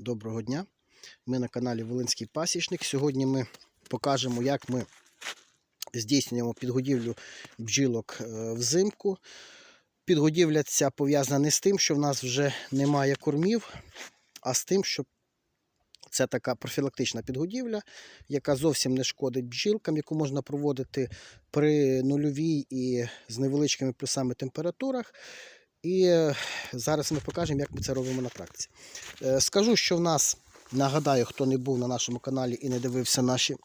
Доброго дня! Ми на каналі Волинський Пасічник. Сьогодні ми покажемо, як ми здійснюємо підгодівлю бджілок е, взимку. Підгодівля ця пов'язана не з тим, що в нас вже немає кормів, а з тим, що це така профілактична підгодівля, яка зовсім не шкодить бджілкам, яку можна проводити при нульовій і з невеличкими плюсами температурах. І е, зараз ми покажемо, як ми це робимо на практиці. Е, Скажу, що в нас, нагадаю, хто не був на нашому каналі і не дивився наші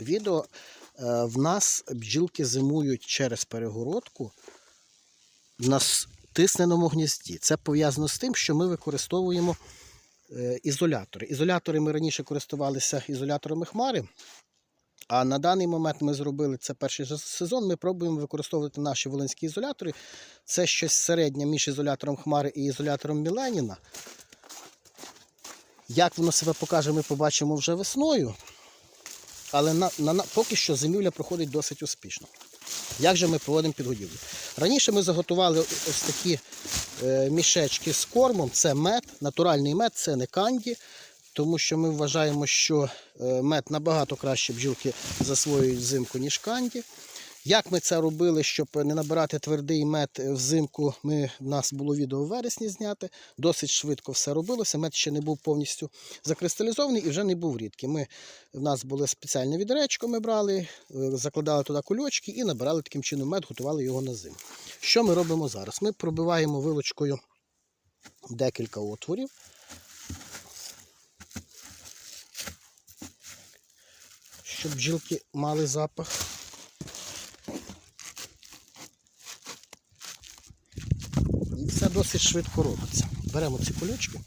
відео, е, в нас бджілки зимують через перегородку на стисненому гнізді. Це пов'язано з тим, що ми використовуємо ізолятори. Ізолятори ми раніше користувалися ізоляторами хмари. А на даний момент ми зробили це перший сезон. Ми пробуємо використовувати наші волинські ізолятори. Це щось середнє між ізолятором Хмари і ізолятором Міленіна. Як воно себе покаже, ми побачимо вже весною. Але на, на, на- поки що зимівля проходить досить успішно. Як же ми проводимо підгодівлю? Раніше ми заготували ось такі е, мішечки з кормом. Це мед, натуральний мед, це не канді, тому що ми вважаємо, що е, мед набагато краще бджілки засвоюють взимку, ніж канді. Як ми це робили, щоб не набирати твердий мед взимку, ми, в нас було відео в вересні зняти. Досить швидко все робилося. Мед ще не був повністю закристалізований і вже не був рідкий. Ми, в нас було спеціальне відречко, ми брали, е, закладали туди кульочки і набирали таким чином мед, готували його на зиму. Що ми робимо зараз? Ми пробиваємо вилочкою декілька отворів. Щоб бджілки мали запах. І все досить швидко робиться. Беремо ці кульочки.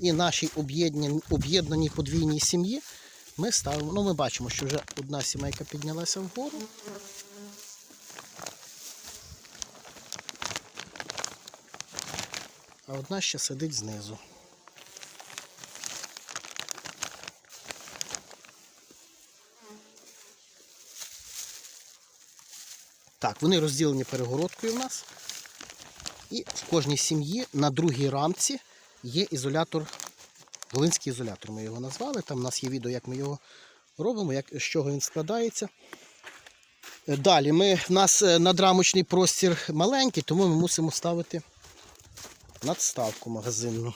І нашій об'єднаній подвійній сім'ї ми ставимо. Ну, ми бачимо, що вже одна сімейка піднялася вгору. А одна ще сидить знизу. Так, вони розділені перегородкою в нас. І в кожній сім'ї на другій рамці є ізолятор, волинський ізолятор ми його назвали. Там у нас є відео, як ми його робимо, як, з чого він складається. Е, Далі ми, в нас е, надрамочний простір маленький, тому ми мусимо ставити надставку магазинну.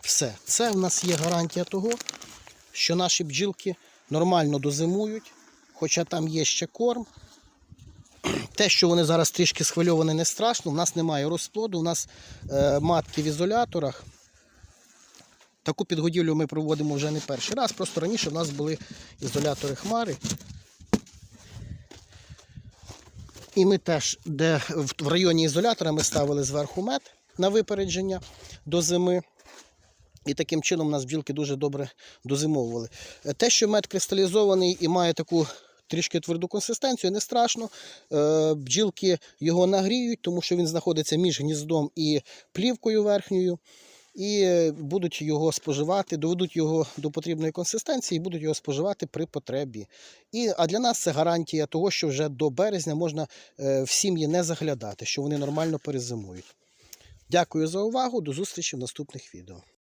Все, це в нас є гарантія того, що наші бджілки нормально дозимують, хоча там є ще корм. Те, що вони зараз трішки схвильовані, не страшно. У нас немає розплоду, у нас е, матки в ізоляторах. Таку підгодівлю ми проводимо вже не перший раз. Просто раніше в нас були ізолятори хмари. І ми теж, де в в районі ізолятора ми ставили зверху мед на випередження до зими. І таким чином у нас бджілки дуже добре дозимовували. Е, Те, що мед кристалізований і має таку трішки тверду консистенцію, не страшно. Е, Бджілки його нагріють, тому що він знаходиться між гніздом і плівкою верхньою. І е, будуть його споживати, доведуть його до потрібної консистенції і будуть його споживати при потребі. І, а для нас це гарантія того, що вже до березня можна в сім'ї не заглядати, що вони нормально перезимують. Дякую за увагу, до зустрічі в наступних відео.